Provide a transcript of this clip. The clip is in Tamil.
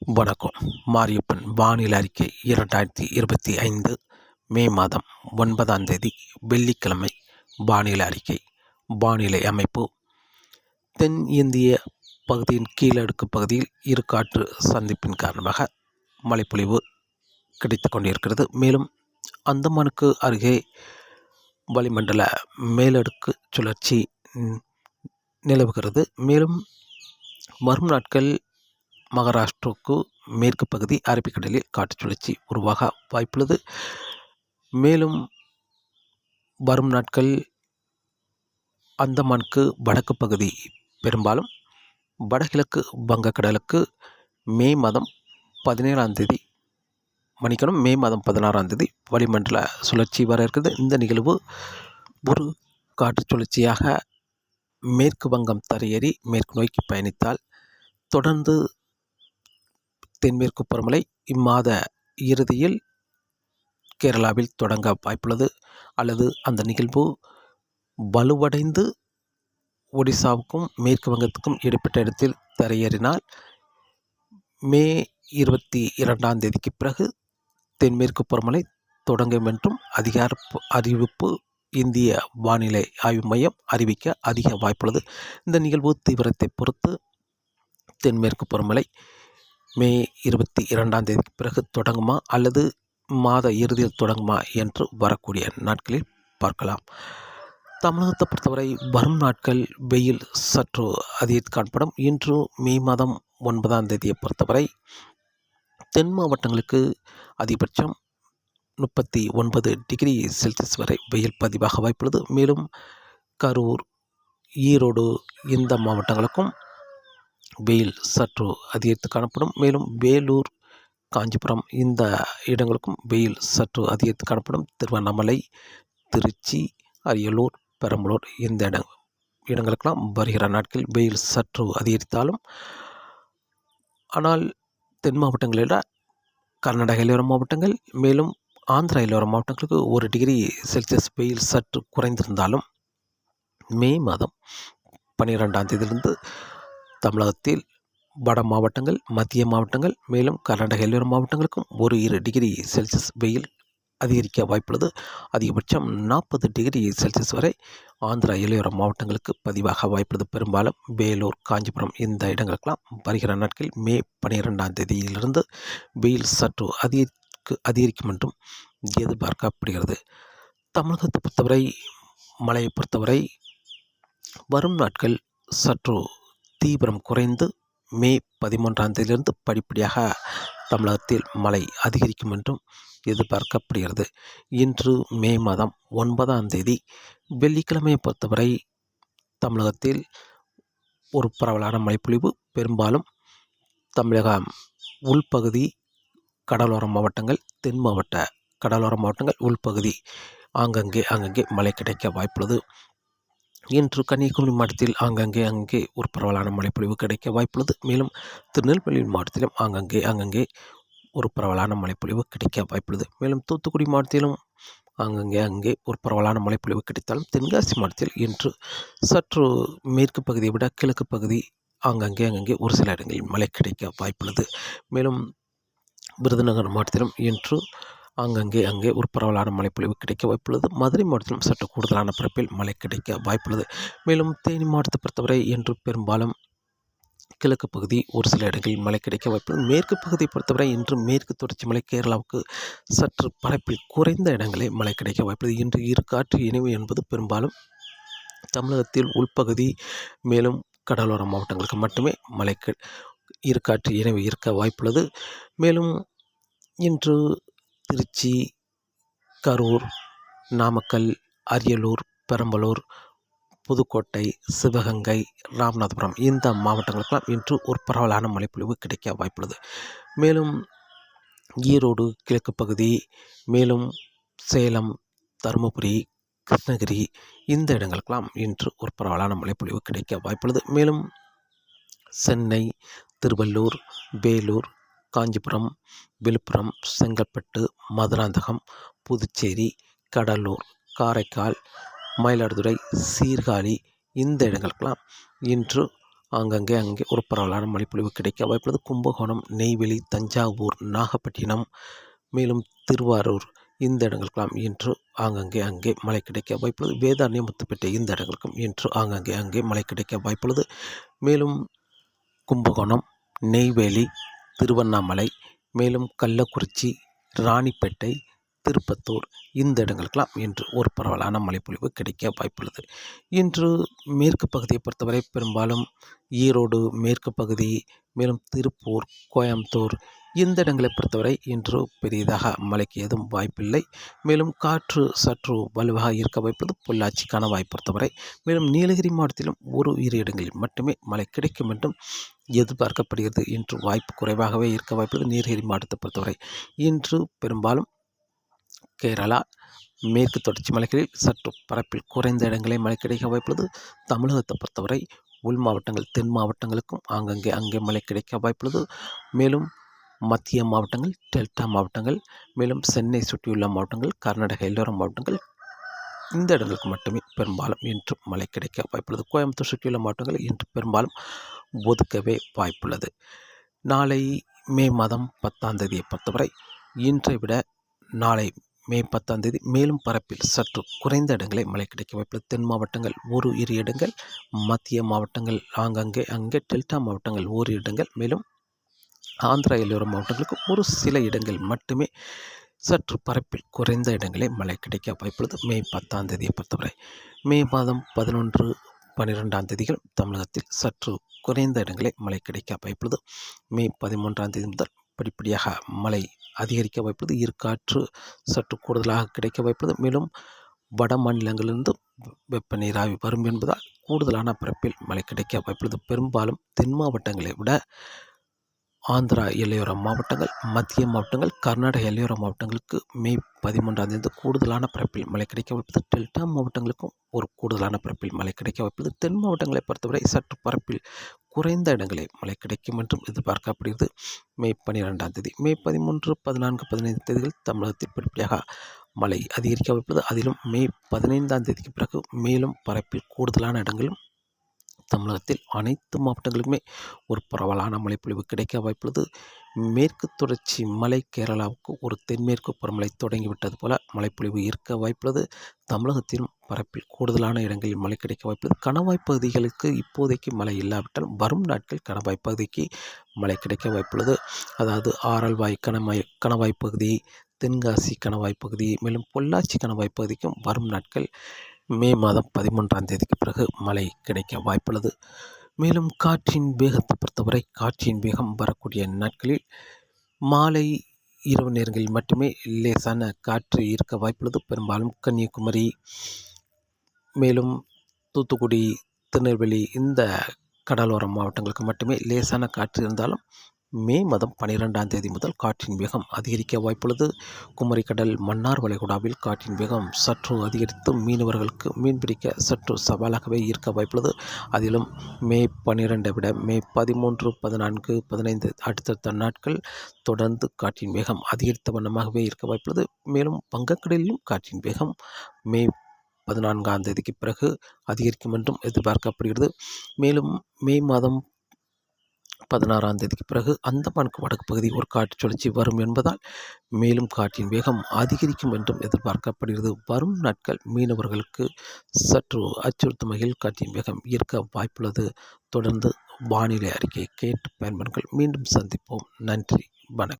வணக்கம். மாரியப்பன் வானிலை அறிக்கை இரண்டாயிரத்தி இருபத்தி ஐந்து மே மாதம் ஒன்பதாம் தேதி வெள்ளிக்கிழமை வானிலை அறிக்கை. வானிலை அமைப்பு. தென் இந்திய பகுதியின் கீழடுக்கு பகுதியில் இரு காற்று சந்திப்பின் காரணமாக மழைப்பொழிவு கிடைத்து கொண்டிருக்கிறது. மேலும் அந்தமானுக்கு அருகே வளிமண்டல மேலடுக்கு சுழற்சி நிலவுகிறது. மேலும் வரும் நாட்கள் மகாராஷ்டிராவுக்கு மேற்கு பகுதி அரபிக்கடலில் காற்று சுழற்சி உருவாக வாய்ப்புள்ளது. மேலும் வரும் நாட்கள் அந்தமானுக்கு வடக்கு பகுதி பெரும்பாலும் வடகிழக்கு வங்கக்கடலுக்கு மே மாதம் பதினேழாம் தேதி மணிக்கணும் மே மாதம் பதினாறாம் தேதி வளிமண்டல சுழற்சி வர இருக்குது. இந்த நிகழ்வு ஒரு காற்று சுழற்சியாக மேற்கு வங்கம் தரையேறி மேற்கு நோக்கி பயணித்தால் தொடர்ந்து தென்மேற்கு பருவமழை இம்மாத இறுதியில் கேரளாவில் தொடங்க வாய்ப்புள்ளது. அல்லது அந்த நிகழ்வு வலுவடைந்து ஒடிசாவுக்கும் மேற்கு வங்கத்துக்கும் இடைப்பட்ட இடத்தில் தரையேறினால் மே இருபத்தி இரண்டாம் தேதிக்கு பிறகு தென்மேற்கு பருவமழை தொடங்கும் என்றும் அதிகார அறிவிப்பு இந்திய வானிலை ஆய்வு மையம் அறிவிக்க அதிக வாய்ப்புள்ளது. இந்த நிகழ்வு தீவிரத்தை பொறுத்து தென்மேற்கு பருவமழை மே இருபத்தி இரண்டாம் தேதிக்கு பிறகு தொடங்குமா அல்லது மாத இறுதியில் தொடங்குமா என்று வரக்கூடிய நாட்களில் பார்க்கலாம். தமிழகத்தை பொறுத்தவரை வரும் நாட்கள் வெயில் சற்று அதிகரித்து காணப்படும். இன்று மே மாதம் ஒன்பதாம் தேதியை பொறுத்தவரை தென் மாவட்டங்களுக்கு அதிகபட்சம் முப்பத்தி ஒன்பது டிகிரி செல்சியஸ் வரை வெயில் பதிவாக வாய்ப்புள்ளது. மேலும் கரூர் ஈரோடு இந்த மாவட்டங்களுக்கும் வெயில் சற்று அதிகரித்து காணப்படும். மேலும் வேலூர் காஞ்சிபுரம் இந்த இடங்களுக்கும் வெயில் சற்று அதிகரித்து காணப்படும். திருவண்ணாமலை திருச்சி அரியலூர் பெரம்பலூர் இந்த இடம் இடங்களுக்கெல்லாம் வருகிற நாட்களில் வெயில் சற்று அதிகரித்தாலும் ஆனால் தென் மாவட்டங்களில் கர்நாடக எல்லையோர மாவட்டங்கள் மேலும் ஆந்திரா எல்லையோர மாவட்டங்களுக்கு ஒரு டிகிரி செல்சியஸ் வெயில் சற்று குறைந்திருந்தாலும் மே மாதம் பன்னிரெண்டாம் தேதியிலிருந்து தமிழகத்தில் வட மாவட்டங்கள் மத்திய மாவட்டங்கள் மேலும் கர்நாடக எல்லையோர மாவட்டங்களுக்கும் ஒரு இரு டிகிரி செல்சியஸ் வெயில் அதிகரிக்க வாய்ப்புள்ளது. அதிகபட்சம் நாற்பது டிகிரி செல்சியஸ் வரை ஆந்திரா எல்லையோர மாவட்டங்களுக்கு பதிவாக வாய்ப்புள்ளது. பெரும்பாலும் வேலூர் காஞ்சிபுரம் இந்த இடங்களுக்கெல்லாம் வருகிற நாட்களில் மே பனிரெண்டாம் தேதியிலிருந்து வெயில் சற்று அதிகரிக்கு அதிகரிக்கும் என்றும் எதிர்பார்க்கப்படுகிறது. தமிழகத்தை பொறுத்தவரை மழையை பொறுத்தவரை வரும் நாட்கள் சற்று தீவிரம் குறைந்து மே பதிமூன்றாம் தேதியிலிருந்து படிப்படியாக தமிழகத்தில் மழை அதிகரிக்கும் என்றும் எதிர்பார்க்கப்படுகிறது. இன்று மே மாதம் ஒன்பதாம் தேதி வெள்ளிக்கிழமையை பொறுத்தவரை தமிழகத்தில் ஒரு பரவலான மழைப்பொழிவு. பெரும்பாலும் தமிழகம் உள்பகுதி கடலோர மாவட்டங்கள் தென் மாவட்ட கடலோர மாவட்டங்கள் உள்பகுதி ஆங்கங்கே ஆங்கங்கே மழை கிடைக்க வாய்ப்புள்ளது. இன்று கன்னியாகுமரி மாவட்டத்தில் ஆங்கங்கே அங்கே ஒரு பரவலான மழைப்பொழிவு கிடைக்க வாய்ப்புள்ளது. மேலும் திருநெல்வேலி மாவட்டத்திலும் ஆங்கங்கே அங்கங்கே ஒரு பரவலான மழைப்பொழிவு கிடைக்க வாய்ப்புள்ளது. மேலும் தூத்துக்குடி மாவட்டத்திலும் அங்கங்கே அங்கே ஒரு பரவலான மழைப்பொழிவு கிடைத்தாலும் தென்காசி மாவட்டத்தில் இன்று சற்று மேற்கு பகுதியை விட கிழக்கு பகுதி ஆங்கங்கே அங்கங்கே ஒரு சில இடங்களில் மழை கிடைக்க வாய்ப்புள்ளது. மேலும் விருதுநகர் மாவட்டத்திலும் இன்று ஆங்கங்கே அங்கே ஒரு பரவலான மழைப்பொழிவு கிடைக்க வாய்ப்புள்ளது. மதுரை மாவட்டத்திலும் சற்று கூடுதலான பரப்பில் மழை கிடைக்க வாய்ப்புள்ளது. மேலும் தேனி மாவட்டத்தை பொறுத்தவரை இன்று பெரும்பாலும் கிழக்கு பகுதி ஒரு சில இடங்களில் மழை கிடைக்க வாய்ப்புள்ளது. மேற்கு பகுதியை பொறுத்தவரை இன்று மேற்கு தொடர்ச்சி மலை கேரளாவுக்கு சற்று பரப்பில் குறைந்த இடங்களே மழை கிடைக்க வாய்ப்புள்ளது. இன்று இரு காற்று இணைவு என்பது பெரும்பாலும் தமிழகத்தில் உள்பகுதி மேலும் கடலோர மாவட்டங்களுக்கு மட்டுமே மழை இருக்காற்று இரு காற்று இணைவு இருக்க வாய்ப்புள்ளது. மேலும் இன்று திருச்சி கரூர் நாமக்கல் அரியலூர் பெரம்பலூர் புதுக்கோட்டை சிவகங்கை ராமநாதபுரம் இந்த மாவட்டங்களுக்கெல்லாம் இன்று ஒரு பரவலான மழைப்பொழிவு கிடைக்க வாய்ப்புள்ளது. மேலும் ஈரோடு கிழக்கு பகுதி மேலும் சேலம் தருமபுரி கிருஷ்ணகிரி இந்த இடங்களுக்கெல்லாம் இன்று ஒரு பரவலான மழைப்பொழிவு கிடைக்க வாய்ப்புள்ளது. மேலும் சென்னை திருவள்ளூர் வேலூர் காஞ்சிபுரம் விழுப்புரம் செங்கல்பட்டு மதுராந்தகம் புதுச்சேரி கடலூர் காரைக்கால் மயிலாடுதுறை சீர்காழி இந்த இடங்களுக்கெல்லாம் இன்று ஆங்கங்கே அங்கே ஒரு பரவலான மழைப்பொழிவு கிடைக்க வாய்ப்புள்ளது. கும்பகோணம் நெய்வேலி தஞ்சாவூர் நாகப்பட்டினம் மேலும் திருவாரூர் இந்த இடங்களுக்கெல்லாம் இன்று ஆங்கங்கே அங்கே மழை கிடைக்க வாய்ப்புள்ளது. வேதாரண்யம் முத்துப்பேட்டை இந்த இடங்களுக்கும் இன்று ஆங்கங்கே அங்கே மழை கிடைக்க வாய்ப்புள்ளது. மேலும் கும்பகோணம் நெய்வேலி திருவண்ணாமலை மேலும் கள்ளக்குறிச்சி ராணிப்பேட்டை திருப்பத்தூர் இந்த இடங்களுக்கெல்லாம் இன்று ஒரு பரவலான மழைப்பொழிவு கிடைக்க வாய்ப்புள்ளது. இன்று மேற்கு பகுதியை பொறுத்தவரை பெரும்பாலும் ஈரோடு மேற்கு பகுதி மேலும் திருப்பூர் கோயம்புத்தூர் இந்த இடங்களை பொறுத்தவரை இன்று பெரியதாக மழைக்கு எதுவும் வாய்ப்பில்லை. மேலும் காற்று சற்று வலுவாக இருக்க வாய்ப்பது பொள்ளாச்சிக்கான வாய்ப்பு பொறுத்தவரை. மேலும் நீலகிரி மாவட்டத்திலும் ஒரு இரு இடங்களில் மட்டுமே மழை கிடைக்கும் என்றும் எதிர்பார்க்கப்படுகிறது. இன்று வாய்ப்பு குறைவாகவே இருக்க வாய்ப்பது நீலகிரி மாவட்டத்தை பொறுத்தவரை. இன்று பெரும்பாலும் கேரளா மேற்கு தொடர்ச்சி மலைகளில் சற்று பரப்பில் குறைந்த இடங்களே மழை கிடைக்க வாய்ப்புள்ளது. தமிழகத்தை பொறுத்தவரை உள் மாவட்டங்கள் தென் மாவட்டங்களுக்கும் ஆங்கங்கே அங்கே மழை கிடைக்க வாய்ப்புள்ளது. மேலும் மத்திய மாவட்டங்கள் டெல்டா மாவட்டங்கள் மேலும் சென்னை சுற்றியுள்ள மாவட்டங்கள் கர்நாடக எல்லோர மாவட்டங்கள் இந்த இடங்களுக்கு மட்டுமே பெரும்பாலும் இன்று மழை கிடைக்க வாய்ப்புள்ளது. கோயம்புத்தூர் சுற்றியுள்ள மாவட்டங்கள் இன்று பெரும்பாலும் ஒதுக்கவே வாய்ப்புள்ளது. நாளை மே மாதம் பத்தாம் தேதியை பொறுத்தவரை இன்றை விட நாளை மே பத்தாம் தேதி மேலும் பரப்பில் சற்று குறைந்த இடங்களை மழை கிடைக்க வாய்ப்புள்ளது. தென் மாவட்டங்கள் ஒரு இரு இடங்கள் மத்திய மாவட்டங்கள் ஆங்கங்கே அங்கே டெல்டா மாவட்டங்கள் ஓரிரு இடங்கள் மேலும் ஆந்திரா எல்லோர மாவட்டங்களுக்கு ஒரு சில இடங்கள் மட்டுமே சற்று பரப்பில் குறைந்த இடங்களே மழை கிடைக்க வாய்ப்புள்ளது. மே பத்தாம் தேதியை பொறுத்தவரை மே மாதம் பதினொன்று பன்னிரெண்டாம் தேதிகள் தமிழகத்தில் சற்று குறைந்த இடங்களே மழை கிடைக்க வாய்ப்புள்ளது. மே பதிமூன்றாம் தேதி முதல் படிப்படியாக மழை அதிகரிக்க வாய்ப்புள்ளது. இருக்காற்று சற்று கூடுதலாக கிடைக்க வாய்ப்புள்ளது. மேலும் வட மாநிலங்களிலிருந்து வெப்ப நீராவி வரும் என்பதால் கூடுதலான பரப்பில் மழை கிடைக்க வாய்ப்புள்ளது. பெரும்பாலும் தென் மாவட்டங்களை விட ஆந்திரா எல்லையோர மாவட்டங்கள் மத்திய மாவட்டங்கள் கர்நாடக எல்லையோர மாவட்டங்களுக்கு மே பதிமூன்றாம் தேதி கூடுதலான பரப்பில் மழை கிடைக்க வைப்பது டெல்டா மாவட்டங்களுக்கும் ஒரு கூடுதலான பரப்பில் மழை கிடைக்க வைப்பது தென் மாவட்டங்களை பொறுத்தவரை சற்று பரப்பில் குறைந்த இடங்களில் மழை கிடைக்கும் என்றும் எதிர்பார்க்கப்படுகிறது. மே பன்னிரெண்டாம் தேதி மே பதிமூன்று பதினான்கு பதினைந்து தேதிகள் தமிழகத்தில் படிப்படியாக மழை அதிகரிக்க வைப்பது அதிலும் மே பதினைந்தாம் தேதிக்கு பிறகு மேலும் பரப்பில் கூடுதலான இடங்களும் தமிழகத்தில் அனைத்து மாவட்டங்களுக்குமே ஒரு பரவலான மழைப்பொழிவு கிடைக்க வாய்ப்புள்ளது. மேற்கு தொடர்ச்சி மலை கேரளாவுக்கு ஒரு தென்மேற்கு பருவமழை தொடங்கிவிட்டது போல மழைப்பொழிவு இருக்க வாய்ப்புள்ளது. தமிழகத்திலும் பரப்பில் கூடுதலான இடங்களில் மழை கிடைக்க வாய்ப்புள்ளது. கணவாய் பகுதிகளுக்கு இப்போதைக்கு மழை இல்லாவிட்டால் வரும் நாட்கள் கணவாய் பகுதிக்கு மழை கிடைக்க வாய்ப்புள்ளது. அதாவது ஆரல்வாய் கணவாய் கணவாய் பகுதி தென்காசி கணவாய் பகுதி மேலும் பொள்ளாச்சி கணவாய் பகுதிக்கும் வரும் நாட்கள் மே மாதம் பதிமூன்றாம் தேதிக்கு பிறகு மழை கிடைக்க வாய்ப்புள்ளது. மேலும் காற்றின் வேகத்தை பொறுத்தவரை காற்றின் வேகம் வரக்கூடிய நாட்களில் மாலை இரவு நேரங்களில் மட்டுமே லேசான காற்று இருக்க வாய்ப்புள்ளது. பெரும்பாலும் கன்னியாகுமரி மேலும் தூத்துக்குடி திருநெல்வேலி இந்த கடலோர மாவட்டங்களுக்கு மட்டுமே லேசான காற்று இருந்தாலும் மே மாதம் பனிரெண்டாம் தேதி முதல் காற்றின் வேகம் அதிகரிக்க வாய்ப்புள்ளது. குமரிக்கடல் மன்னார் வளைகுடாவில் காற்றின் வேகம் சற்று அதிகரித்து மீனவர்களுக்கு மீன்பிடிக்க சற்று சவாலாகவே இருக்க வாய்ப்புள்ளது. அதிலும் மே பனிரெண்டை விட மே பதிமூன்று பதினான்கு பதினைந்து அடுத்தடுத்த நாட்கள் தொடர்ந்து காற்றின் வேகம் அதிகரித்த வண்ணமாகவே இருக்க வாய்ப்புள்ளது. மேலும் வங்கக்கடலிலும் காற்றின் வேகம் மே பதினான்காம் தேதிக்கு பிறகு அதிகரிக்கும் என்றும் எதிர்பார்க்கப்படுகிறது. மேலும் மே மாதம் பதினாறாம் தேதிக்கு பிறகு அந்தமானுக்கு வடக்கு பகுதி ஒரு காற்று சுழற்சி வரும் என்பதால் மேலும் காற்றின் வேகம் அதிகரிக்கும் என்றும் எதிர்பார்க்கப்படுகிறது. வரும் நாட்கள் மீனவர்களுக்கு சற்று அச்சுறுத்தும் வகையில் காற்றின் வேகம் ஈர்க்க வாய்ப்புள்ளது. தொடர்ந்து வானிலை அறிக்கையை கேட்டு பயன்பெறுங்கள். மீண்டும் சந்திப்போம். நன்றி. வணக்கம்.